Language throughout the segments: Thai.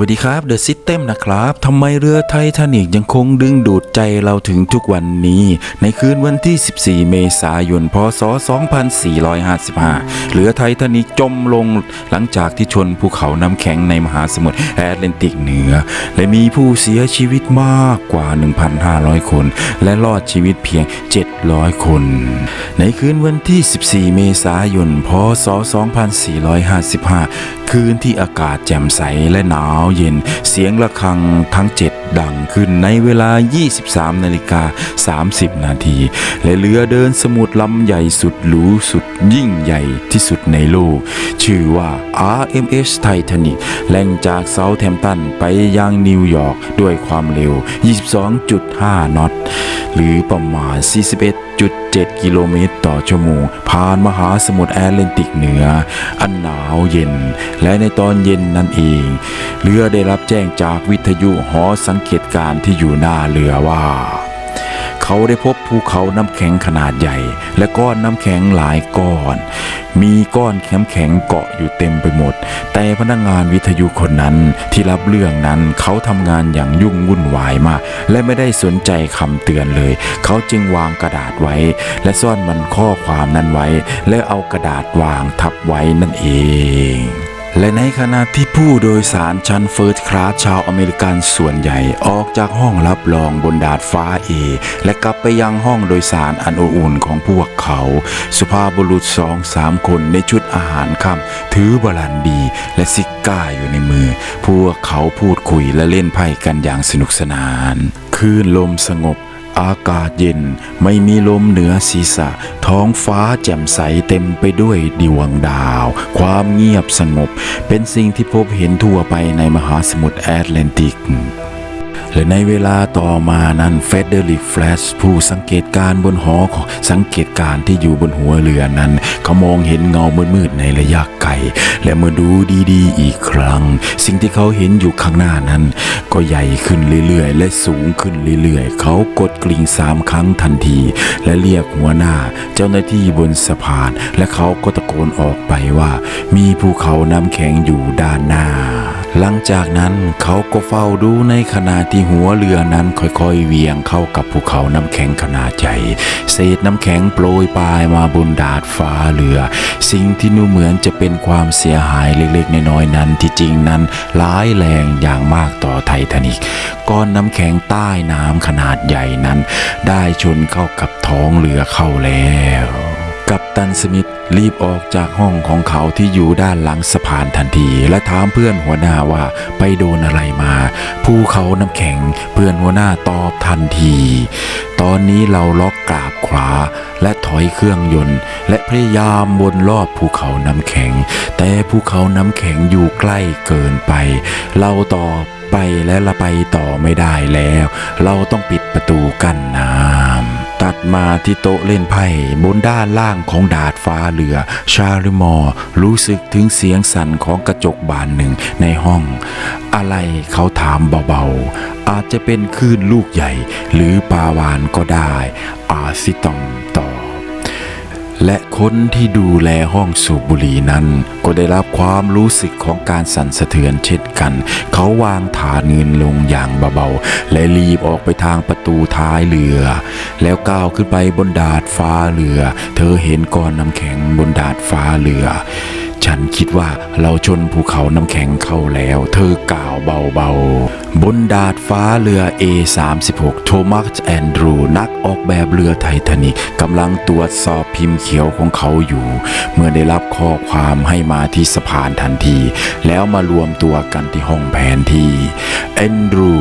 วัสดีครับ The System นะครับทำไมเรือไททานิกยังคงดึงดูดใจเราถึงทุกวันนี้ ในคืนวันที่ 14 เมษายน พศ 2455 เรือไททานิกจมลงหลังจากที่ชนภูเขาน้ำแข็งในมหาสมุทรแอตแลนติกเหนือ และมีผู้เสียชีวิตมากกว่า 1,500 คน และรอดชีวิตเพียง 700 คน ในคืนวันที่ 14 เมษายน พศ 2455คืนที่อากาศแจ่มใสและหนาวเย็น เสียงระฆังทั้ง7ดังขึ้นในเวลา 23 นาฬิกา 30 นาที และเรือเดินสมุทรลำใหญ่สุดหรูสุดยิ่งใหญ่ที่สุดในโลก ชื่อว่า RMS Titanic แล่งจากเซาท์แธมป์ตันไปยังนิวยอร์กด้วยความเร็ว 22.5 นอต หรือประมาณ 41.7 7 กิโลเมตรต่อชั่วโมง ผ่านมหาสมุทรแอตแลนติกเหนือ อันหนาวเย็น และในตอนเย็นนั่นเอง เรือได้รับแจ้งจากวิทยุหอสังเกตการณ์ที่อยู่หน้าเรือว่า เขาได้พบภูเขาน้ำแข็งขนาดใหญ่ และก้อนน้ำแข็งหลายก้อน มีก้อนแข็งแข็งเกาะอยู่เต็มไปหมด แต่พนักงานวิทยุคนนั้นที่รับเรื่องนั้นเขาทำงานอย่างยุ่งวุ่นวายมาก และไม่ได้สนใจคำเตือนเลย เขาจึงวางกระดาษไว้ และซ่อนมันข้อความนั้นไว้ และเอากระดาษวางทับไว้นั่นเอง และในขณะที่ผู้โดยสารชั้นเฟิร์สคลาสชาวอเมริกันส่วนใหญ่ออกจากห้องรับรองบนดาดฟ้าเอ และกลับไปยังห้องโดยสารอันอบอุ่นของพวกเขา สุภาพบุรุษสองสามคนในชุดอาหารค่ำถือบรันดีและซิก้าอยู่ในมือ พวกเขาพูดคุยและเล่นไพ่กันอย่างสนุกสนาน คลื่นลมสงบ อากาศเย็นไม่มีลมเหนือศีรษะ ท้องฟ้าแจ่มใสเต็มไปด้วยดวงดาว ความเงียบสงบ เป็นสิ่งที่พบเห็นทั่วไปในมหาสมุทรแอตแลนติก และในเวลาต่อมานั้นเฟเดริกแฟลชผู้สังเกตการณ์บนหอของสังเกตการณ์ที่อยู่บนหัวเรือนั้น เขามองเห็นเงามืดๆในระยะไกลและเมื่อดูดีๆ อีกครั้ง สิ่งที่เขาเห็นอยู่ข้างหน้านั้น ก็ใหญ่ขึ้นเรื่อยๆ และสูงขึ้นเรื่อยๆ เขากดกริ่งสามครั้งทันที และเรียกหัวหน้าเจ้าหน้าที่บนสะพาน และเขาก็ตะโกนออกไปว่า มีภูเขาน้ำแข็งอยู่ด้านหน้า หลังจากนั้นเขาก็เฝ้าดูในขณะที่หัวเรือนั้นค่อยๆเวียงเข้ากับภูเขาน้ำแข็งขนาดใหญ่เศษน้ำแข็งโปรยปลายมาบนดาดฟ้าเรือ สิ่งที่นูเหมือนจะเป็นความเสียหายเล็กๆน้อยๆนั้นที่จริงนั้นร้ายแรงอย่างมากต่อไททานิกก้อนน้ำแข็งใต้น้ำขนาดใหญ่นั้น ได้ชนเข้ากับท้องเรือเข้าแล้ว กัปตันสมิธรีบออกจากห้องของเขาที่อยู่ด้านหลังสะพานทันที และถามเพื่อนหัวหน้าว่าไปโดนอะไรมาภูเขาน้ำแข็งเพื่อนหัวหน้าตอบทันที ตอนนี้เราล็อกกราบขวาและถอยเครื่องยนต์ และพยายามวนรอบภูเขาน้ำแข็ง แต่ภูเขาน้ำแข็งอยู่ใกล้เกินไป เราต่อไปและละไปต่อไม่ได้แล้ว เราต้องปิดประตูกั้นน้ำ ดมาที่โต๊ะเล่นไพ่บนด้านล่างของดาดฟ้าเรือ ชาลิมอร์รู้สึกถึงเสียงสั่นของกระจกบานหนึ่งในห้อง อะไรเขาถามเบาๆ อาจจะเป็นคลื่นลูกใหญ่ หรือปลาวานก็ได้ อาซิตอมตอบ และคนที่ดูแลห้องสูบบุหรี่นั้น ก็ได้รับความรู้สึกของการสั่นสะเทือนเช่นกัน เขาวางถานเงินลงอย่างเบาๆ และรีบออกไปทางประตูท้ายเรือ แล้วก้าวขึ้นไปบนดาดฟ้าเรือ เธอเห็นก้อนน้ำแข็งบนดาดฟ้าเรือ ฉันคิดว่าเราชนภูเขาน้ำแข็งเข้าแล้ว เธอกล่าวเบาๆ บนดาดฟ้าเรือ A36 โทมัสแอนดรู นักออกแบบเรือไททานิกกำลังตรวจสอบพิมพ์เขียวของเขาอยู่ เมื่อได้รับข้อความให้มาที่สะพานทันที แล้วมารวมตัวกันที่ห้องแผนที่แอนดรู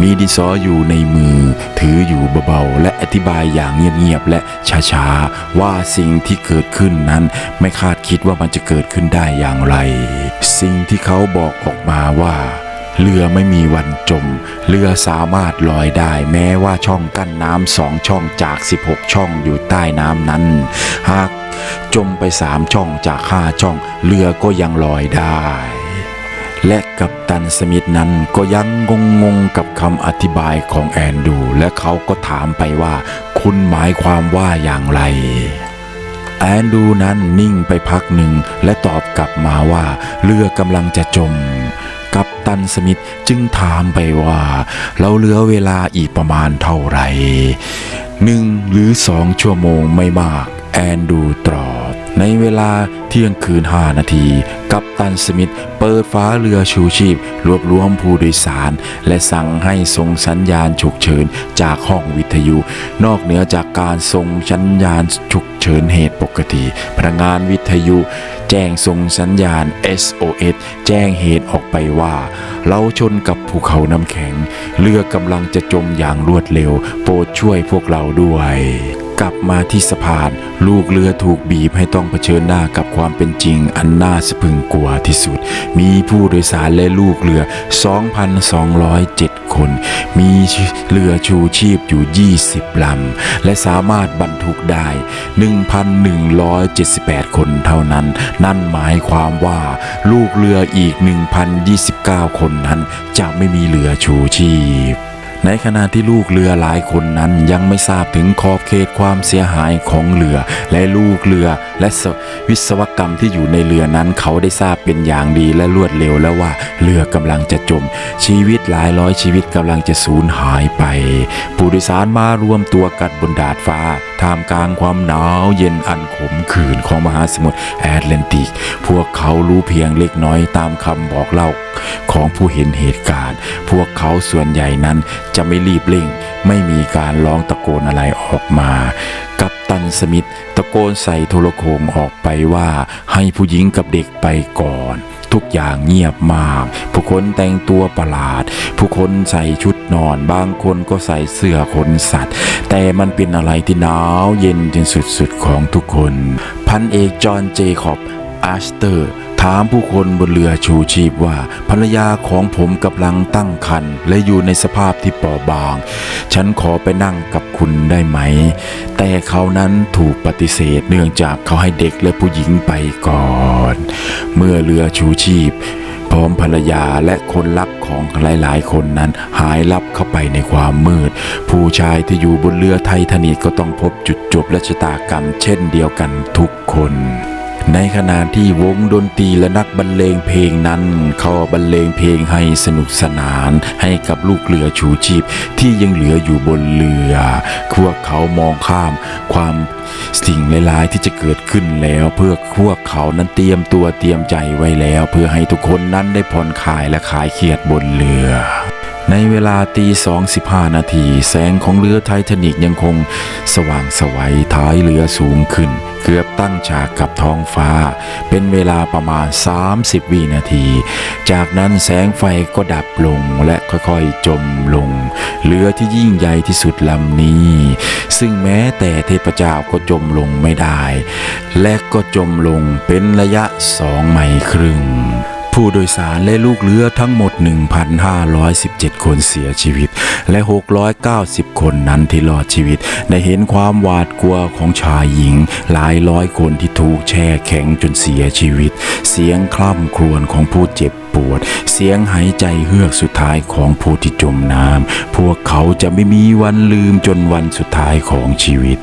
มีดินสออยู่ในมือ ถืออยู่เบาๆและอธิบายอย่างเงียบๆและช้าๆว่าสิ่งที่เกิดขึ้นนั้นไม่คาดคิดว่ามันจะเกิดขึ้นได้อย่างไร สิ่งที่เขาบอกออกมาว่า เรือไม่มีวันจม เรือสามารถลอยได้แม้ว่าช่องกั้นน้ำสองช่องจาก 16 ช่องอยู่ใต้น้ำนั้น หากจมไปสามช่องจากห้าช่อง เรือก็ยังลอยได้และกัปตันสมิธนั้นก็ยังงงงๆกับคำอธิบายของแอนดู และเขาก็ถามไปว่า คุณหมายความว่าอย่างไร แอนดูนั้นนิ่งไปพักหนึ่งและตอบกลับมาว่า เรือกำลังจะจม กัปตันสมิธจึงถามไปว่า เราเหลือเวลาอีกประมาณเท่าไหร่หนึ่งหรือสองชั่วโมงไม่มาก แอนดูตอบ ในเวลาเที่ยงคืน 5 นาที กัปตันสมิธเปิดฟ้าเรือชูชีพ รวบรวมผู้โดยสาร และสั่งให้ส่งสัญญาณฉุกเฉินจากห้องวิทยุ นอกเหนือจากการส่งสัญญาณฉุกเฉินเหตุปกติ พนักงานวิทยุ แจ้งส่งสัญญาณ SOS แจ้งเหตุออกไปว่า เราชนกับภูเขาน้ำแข็ง เรือกำลังจะจมอย่างรวดเร็ว โปรดช่วยพวกเราด้วย กลับมาที่สะพาน ลูกเรือถูกบีบให้ต้องเผชิญหน้ากับความเป็นจริง อันน่าสะพึงกลัวที่สุด มีผู้โดยสารและลูกเรือ 2,207 คน มีเรือชูชีพอยู่ 20 ลำ และสามารถบรรทุกได้ 1,178 คนเท่านั้น นั่นหมายความว่าลูกเรืออีก 1,029 คนนั้นจะไม่มีเรือชูชีพ ในขณะที่ลูกเรือหลายคนนั้นยังไม่ทราบถึงขอบเขตความเสียหายของเรือ และลูกเรือและวิศวกรรมที่อยู่ในเรือนั้นเขาได้ทราบเป็นอย่างดีและรวดเร็วแล้วว่าเรือกำลังจะจม ชีวิตหลายร้อยชีวิตกำลังจะสูญหายไป ผู้โดยสารมารวมตัวกันบนดาดฟ้า ท่ามกลางความหนาวเย็นอันขมขื่นของมหาสมุทรแอตแลนติก พวกเขารู้เพียงเล็กน้อยตามคำบอกเล่าของผู้เห็นเหตุการณ์ พวกเขาส่วนใหญ่นั้นจะไม่รีบเร่ง ไม่มีการร้องตะโกนอะไรออกมา กัปตันสมิธตะโกนใส่โทรโขงออกไปว่าให้ผู้หญิงกับเด็กไปก่อน ทุกอย่างเงียบมาก ผู้คนแต่งตัวประหลาด ผู้คนใส่ชุดนอน บางคนก็ใส่เสื้อขนสัตว์ แต่มันเป็นอะไรที่หนาวเย็นจนสุดๆของทุกคน พันเอกจอห์นเจคอบอาสเตอร์ ถามผู้คนบนเรือชูชีพว่าภรรยาของผมกำลังตั้งครรภ์และอยู่ในสภาพที่เปราะบาง ฉันขอไปนั่งกับคุณได้ไหม แต่เขานั้นถูกปฏิเสธเนื่องจากเขาให้เด็กและผู้หญิงไปก่อน เมื่อเรือชูชีพ พร้อมภรรยาและคนรักของหลายๆ คนนั้นหายลับเข้าไปในความมืด ผู้ชายที่อยู่บนเรือไททานิกก็ต้องพบจุดจบและชะตากรรมเช่นเดียวกันทุกคน ในขณะที่วงดนตรีและนักบรรเลงเพลงนั้นเขาบรรเลงเพลงให้สนุกสนานให้กับลูกเรือชูชีพที่ยังเหลืออยู่บนเรือพวกเขามองข้ามความสิ่งเลายๆที่จะเกิดขึ้นแล้ว เพื่อพวกเขานั้นเตรียมตัวเตรียมใจไว้แล้ว เพื่อให้ทุกคนนั้นได้ผ่อนคลายและคลายเครียดบนเรือ ในเวลาตีสองสิบห้านาที แสงของเรือไททานิกยังคงสว่างสวัยท้ายเรือสูงขึ้น เกือบตั้งฉากกับท้องฟ้า เป็นเวลาประมาณ 30 วินาที จากนั้นแสงไฟก็ดับลงและค่อยๆจมลง เรือที่ยิ่งใหญ่ที่สุดลำนี้ ซึ่งแม้แต่เทพเจ้าก็จมลงไม่ได้ และก็จมลงเป็นระยะสองไมล์ครึ่ง ผู้โดยสารและลูกเรือทั้งหมด 1,517 คนเสียชีวิต และ 690 คนนั้นที่รอดชีวิต ได้เห็นความหวาดกลัวของชายหญิง หลายร้อยคนที่ถูกแช่แข็งจนเสียชีวิต เสียงคล่ำครวญของผู้เจ็บปวด เสียงหายใจเฮือกสุดท้ายของผู้ที่จมน้ำพวกเขาจะไม่มีวันลืมจนวันสุดท้ายของชีวิต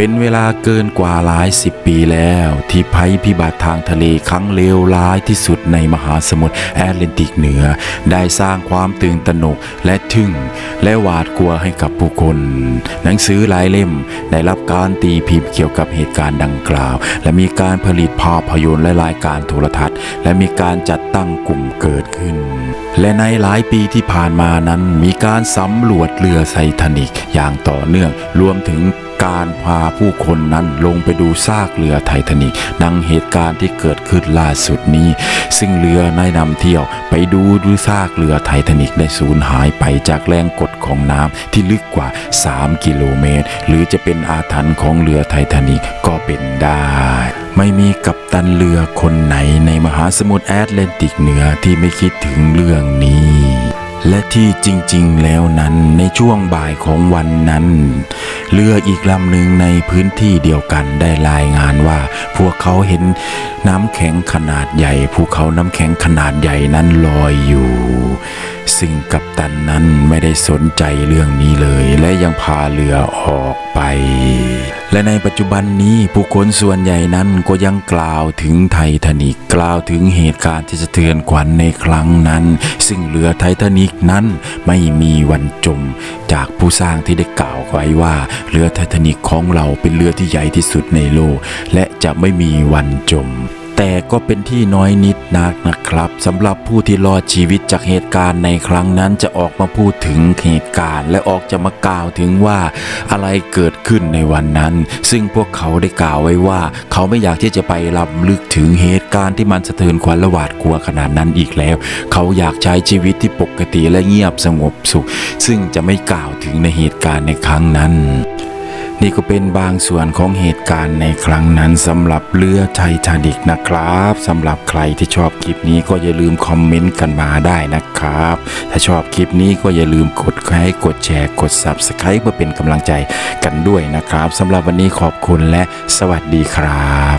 เป็นเวลาเกินกว่าหลายสิบปีแล้ว ที่ภัยพิบัติทางทะเลครั้งเลวร้ายที่สุดในมหาสมุทรแอตแลนติกเหนือ ได้สร้างความตื่นตระหนกและทึ่ง และหวาดกลัวให้กับผู้คน หนังสือหลายเล่มได้รับการตีพิมพ์เกี่ยวกับเหตุการณ์ดังกล่าว และมีการผลิตภาพยนตร์และรายการโทรทัศน์ และมีการจัดตั้งกลุ่มเกิดขึ้น และในหลายปีที่ผ่านมานั้นมีการสำรวจเรือไททานิกอย่างต่อเนื่องรวมถึง การพาผู้คนนั้นลงไปดูซากเรือไททานิกดังเหตุการณ์ที่เกิดขึ้นล่าสุดนี้ ซึ่งเรือในนำเที่ยวไปดูดูซากเรือไททานิกได้สูญหายไปจากแรงกดของน้ำที่ลึกกว่า 3 กิโลเมตร หรือจะเป็นอาถรรพ์ของเรือไททานิกก็เป็นได้ ไม่มีกัปตันเรือคนไหนในมหาสมุทรแอตแลนติกเหนือที่ไม่คิดถึงเรื่องนี้ และที่จริงๆแล้วนั้นในช่วงบ่ายของวันนั้น เรืออีกลำหนึ่งในพื้นที่เดียวกันได้รายงานว่า พวกเขาเห็นน้ำแข็งขนาดใหญ่ภูเขาน้ำแข็งขนาดใหญ่นั้นลอยอยู่ ซึ่งกัปตันนั้นไม่ได้สนใจเรื่องนี้เลย และยังพาเรือออกไป และในปัจจุบันนี้ผู้คนส่วนใหญ่นั้นก็ยังกล่าวถึงไททานิกกล่าวถึงเหตุการณ์ที่สะเทือนขวัญในครั้งนั้น ซึ่งเรือไททานิกนั้นไม่มีวันจม จากผู้สร้างที่ได้กล่าวไว้ว่าเรือไททานิกของเราเป็นเรือที่ใหญ่ที่สุดในโลก และจะไม่มีวันจม แต่ก็เป็นที่น้อยนิดนักนะครับสำหรับผู้ที่รอดชีวิตจากเหตุการณ์ในครั้งนั้นจะออกมาพูดถึงเหตุการณ์ และออกจะมากล่าวถึงว่าอะไรเกิดขึ้นในวันนั้น ซึ่งพวกเขาได้กล่าวไว้ว่า เขาไม่อยากที่จะไปลำลึกถึงเหตุการณ์ที่มันสะเทือนขวัญและหวาดกลัวขนาดนั้นอีกแล้ว เขาอยากใช้ชีวิตที่ปกติและเงียบสงบสุข ซึ่งจะไม่กล่าวถึงในเหตุการณ์ในครั้งนั้น นี่ก็เป็นบางส่วนของเหตุการณ์ในครั้งนั้นสำหรับเรือไททานิกนะครับสำหรับใครที่ชอบคลิปนี้ก็อย่าลืมคอมเมนต์กันมาได้นะครับ ถ้าชอบคลิปนี้ก็อย่าลืมกดไลค์กดแชร์กด Subscribe เพื่อเป็นกำลังใจกันด้วยนะครับสำหรับวันนี้ขอบคุณและสวัสดีครับ